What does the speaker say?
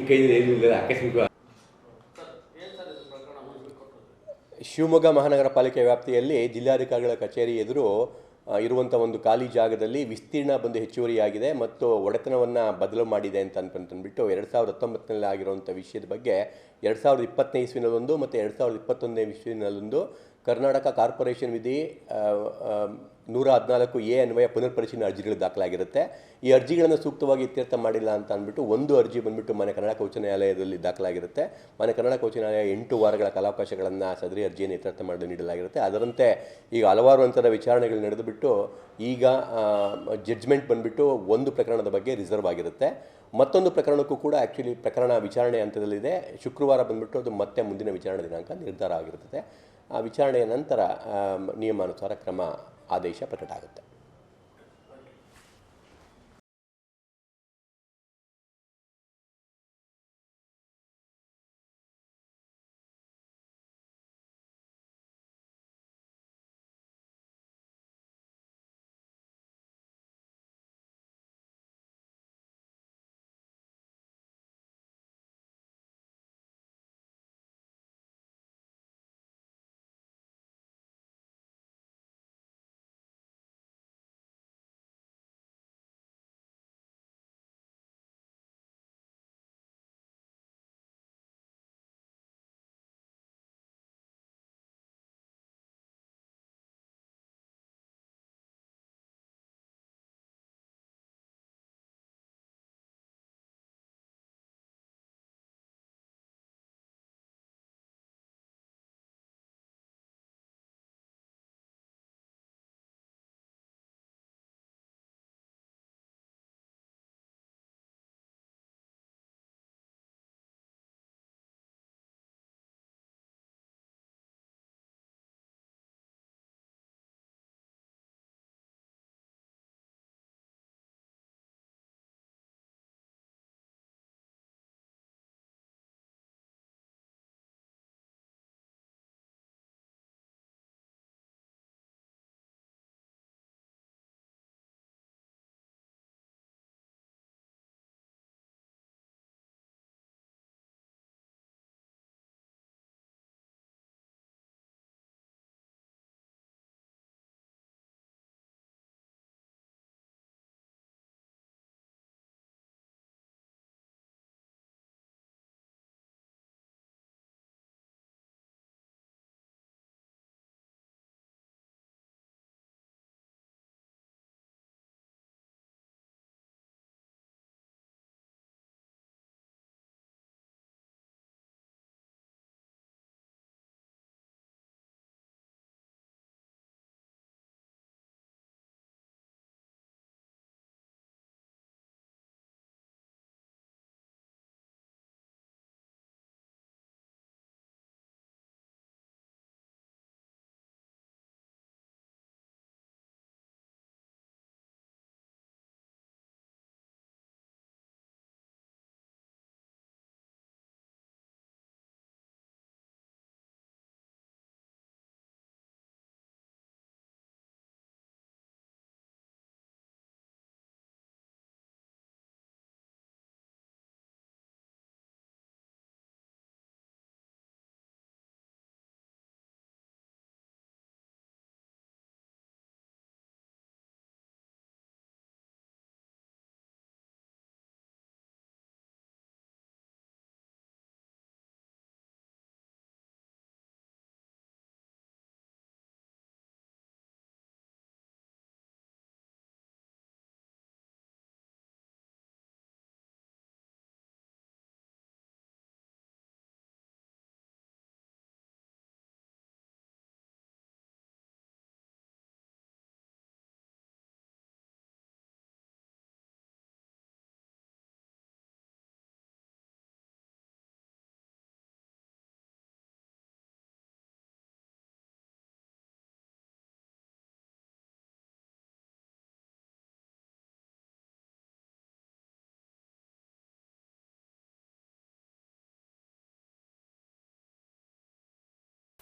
ಕೈಯಲ್ಲಿ ಏನೂ ಇಲ್ಲ ಆಕಸ್ಮಿಕ ಶಿವಮೊಗ್ಗ ಮಹಾನಗರ ಪಾಲಿಕೆ ವ್ಯಾಪ್ತಿಯಲ್ಲಿ ಜಿಲ್ಲಾಧಿಕಾರಿಗಳ ಕಚೇರಿ ಎದುರು ಇರುವಂಥ ಒಂದು ಖಾಲಿ ಜಾಗದಲ್ಲಿ ವಿಸ್ತೀರ್ಣ ಬಂದು ಹೆಚ್ಚುವರಿಯಾಗಿದೆ ಮತ್ತು ಒಡೆತನವನ್ನು ಬದಲು ಮಾಡಿದೆ ಅಂತ ಅನ್ಕೊಂಡ್ಬಿಟ್ಟು ಎರಡು ಸಾವಿರದ ಹತ್ತೊಂಬತ್ತನಲ್ಲಿ ಆಗಿರುವಂಥ ವಿಷಯದ ಬಗ್ಗೆ ಎರಡು ಸಾವಿರದ ಇಪ್ಪತ್ತನೇ ಇಸ್ವಿನಲ್ಲೊಂದು ಮತ್ತು ಎರಡು ಸಾವಿರದ ಇಪ್ಪತ್ತೊಂದನೇ ಇಸ್ವಿನಲ್ಲೊಂದು ಕರ್ನಾಟಕ ಕಾರ್ಪೊರೇಷನ್ ವಿಧಿ ನೂರ ಹದಿನಾಲ್ಕು ಎ ಅನ್ವಯ ಪುನರ್ ಪರಿಶೀಲನೆ ಅರ್ಜಿಗಳು ದಾಖಲಾಗಿರುತ್ತೆ. ಈ ಅರ್ಜಿಗಳನ್ನು ಸೂಕ್ತವಾಗಿ ಇತ್ಯರ್ಥ ಮಾಡಿಲ್ಲ ಅಂತ ಅಂದ್ಬಿಟ್ಟು ಒಂದು ಅರ್ಜಿ ಬಂದ್ಬಿಟ್ಟು ಮನೆ ಕರ್ನಾಟಕ ಉಚ್ಚ ನ್ಯಾಯಾಲಯದಲ್ಲಿ ದಾಖಲಾಗಿರುತ್ತೆ. ಮನೆ ಕರ್ನಾಟಕ ಉಚ್ಚ ನ್ಯಾಯಾಲಯ ಎಂಟು ವಾರಗಳ ಕಾಲಾವಕಾಶಗಳನ್ನು ಸದರಿ ಅರ್ಜಿಯನ್ನು ಇತ್ಯರ್ಥ ಮಾಡಲು ನೀಡಲಾಗಿರುತ್ತೆ. ಅದರಂತೆ ಈಗ ಹಲವಾರು ಅಂತರ ವಿಚಾರಣೆಗಳು ನಡೆದುಬಿಟ್ಟು ಈಗ ಜಡ್ಜ್ಮೆಂಟ್ ಬಂದ್ಬಿಟ್ಟು ಒಂದು ಪ್ರಕರಣದ ಬಗ್ಗೆ ರಿಸರ್ವ್ ಆಗಿರುತ್ತೆ. ಮತ್ತೊಂದು ಪ್ರಕರಣಕ್ಕೂ ಕೂಡ ಆ್ಯಕ್ಚುಲಿ ಪ್ರಕರಣ ವಿಚಾರಣೆ ಹಂತದಲ್ಲಿದೆ. ಶುಕ್ರವಾರ ಬಂದ್ಬಿಟ್ಟು ಅದು ಮತ್ತೆ ಮುಂದಿನ ವಿಚಾರಣೆ ದಿನಾಂಕ ನಿರ್ಧಾರ ಆಗಿರುತ್ತದೆ ಆ ವಿಚಾರಣೆಯ ನಂತರ ನಿಯಮಾನುಸಾರ ಕ್ರಮ ಆದೇಶ ಪ್ರಕಟ ಆಗುತ್ತೆ.